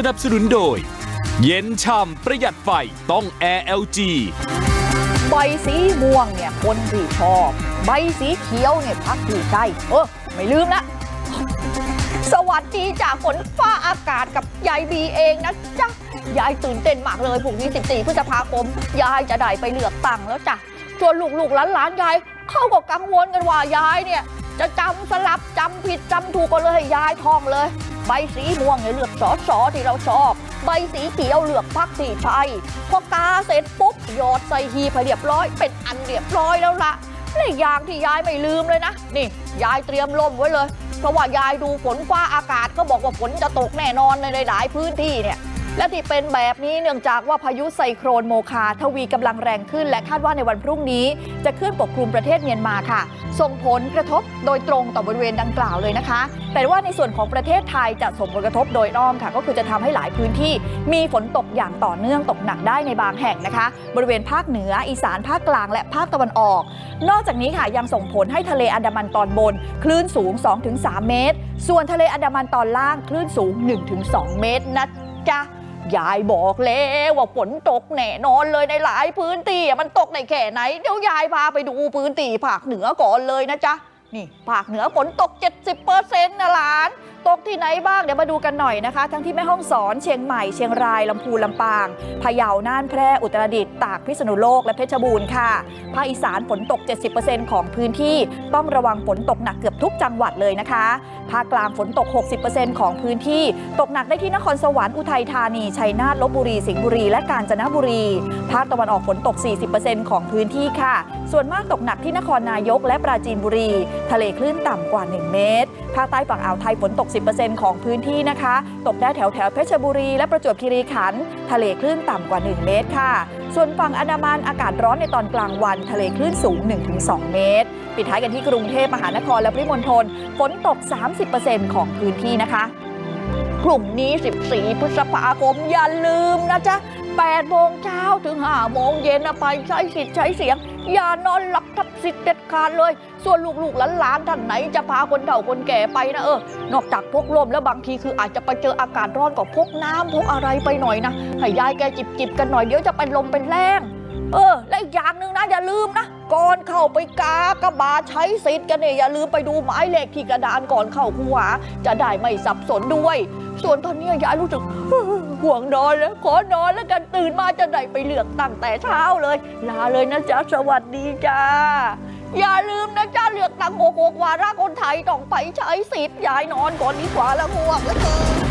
สนับสนุนโดย เย็นช่ำประหยัดไฟต้อง Air LG ใบสีม่วงเนี่ยคนที่ชอบ ใบสีเขียวเนี่ยพักที่ใจเออไม่ลืมละสวัสดีจากฝนฟ้าอากาศกับยายบีเองนะจ๊ะยายตื่นเต้นมากเลยพรุ่งนี้ 14 พฤษภาคม ยายจะได้ไปเลือกตั้งแล้วจ้ะส่วนลูกๆหลานๆยายเข้าก็กังวลกันว่ายายเนี่ย จะจำสลับจำผิดจำถูกก็เลยให้ยายท่องเลย ใบสีม่วงเนี่ยเลือกสอสอที่เราชอบ ใบสีเขียวเลือกพักที่ใช่พอกาเสร็จปุ๊บหยอดใส่ฮีบให้เรียบร้อย เป็นอันเรียบร้อยแล้วละและอีกอย่างที่ยายไม่ลืมเลยนะ นี่ยายเตรียมล่มไว้เลย เพราะว่ายายดูฝนฟ้าอากาศก็บอกว่าฝนจะตกแน่นอนในหลาย ๆ พื้นที่เนี่ย และที่เป็นแบบนี้เนื่องจากว่าพายุไซโครนโมคาทวีกำลังแรงขึ้น และคาดว่าในวันพรุ่งนี้จะขึ้นปกคลุมประเทศเมียนมาค่ะ ส่งผลกระทบโดยตรงต่อบริเวณดังกล่าวเลยนะคะ แต่ว่าในส่วนของประเทศไทยจะส่งผลกระทบโดยอ้อมค่ะ ก็คือจะทำให้หลายพื้นที่มีฝนตกอย่างต่อเนื่องตกหนักได้ในบางแห่งนะคะ บริเวณภาคเหนือ อีสานภาคกลางและภาคตะวันออก นอกจากนี้ค่ะยังส่งผลให้ทะเลอันดามันตอนบน คลื่นสูง 2-3 เมตร ส่วนทะเลอันดามันตอนล่างคลื่นสูง 1-2 เมตรนะจ๊ะ ยายบอกแล้วว่าฝนตกแน่นอนเลยในหลายพื้นที่อะมันตกในแค่ไหนเดี๋ยวยายพาไปดูพื้นที่ภาคเหนือก่อนเลยนะจ๊ะนี่ภาคเหนือฝนตก 70%นะหลาน ตกที่ไหนบ้างเดี๋ยวมาดูกันหน่อยนะคะ ทั้งที่แม่ห้องสอนเชียงใหม่เชียงรายลำพูนลำปางพะเยาน่านแพร่อุตรดิตถ์ตากพิษณุโลกและเพชรบูรณ์ค่ะภาคอีสานฝนตก 70%ของพื้นที่ต้องระวังฝนตกหนักเกือบทุกจังหวัดเลยนะคะภาคกลางฝนตก 60%ของพื้นที่ ตกหนักได้ที่นครสวรรค์อุทัยธานีชัยนาทลบบุรีสิงห์บุรี และกาญจนบุรี ภาคตะวันออกฝนตก 40%ของพื้นที่ค่ะ ส่วนมากตกหนักที่นครนายกและปราจีนบุรี ทะเลคลื่นต่ำกว่า 1 เมตร ภาคใต้ฝั่งอ่าวไทยฝนตก10%ของพื้นที่นะคะ ตกได้แถวแถวเพชรบุรี และประจวบคีรีขันธ์ทะเลคลื่นต่ำกว่า 1 เมตรค่ะ ส่วนฝั่งอันดามันอากาศร้อนในตอนกลางวัน ทะเลคลื่นสูง 1-2 เมตร ปิดท้ายกันที่กรุงเทพมหานครและปริมณฑลฝนตก 30%ของพื้นที่นะคะพรุ่งนี้ 14 พฤษภาคมอย่าลืมนะจ๊ะ 8โมงเช้าถึง5โมงเย็นนะไปใช้สิทธิ์ใช้เสียง อย่านอนหลับทับสิทธิ์เด็ดขาดเลย ส่วนลูกๆหลานๆท่านไหนจะพาคนเฒ่าคนแก่ไปนะเออนอกจากพกลมแล้วบางทีคืออาจจะไปเจออากาศร้อนก็พกน้ำพกอะไรไปหน่อยนะให้ยายแกจิบๆกันหน่อยเดี๋ยวจะเป็นลมเป็นแรงเออและอีกอย่างหนึ่งนะอย่าลืมนะก่อนเข้าไปกากระบาใช้สิทธิ์กันเนี่ยอย่าลืมไปดูหมายเลขที่กระดานก่อนเข้าคูหาจะได้ไม่สับสนด้วย ส่วนตอนนี้ยายรู้สึกห่วงนอนแล้วขอนอนแล้วกันตื่นมาจะไหนไปเลือกตั้งแต่เช้าเลยลาเลยนะจ๊ะสวัสดีจ้าอย่าลืมนะจ๊ะเลือกตั้งโกโกวาระคนไทยต้องไปใช้สิทธิ์ยายนอนก่อนดีกว่าแล้วห่วงแล้วเกิน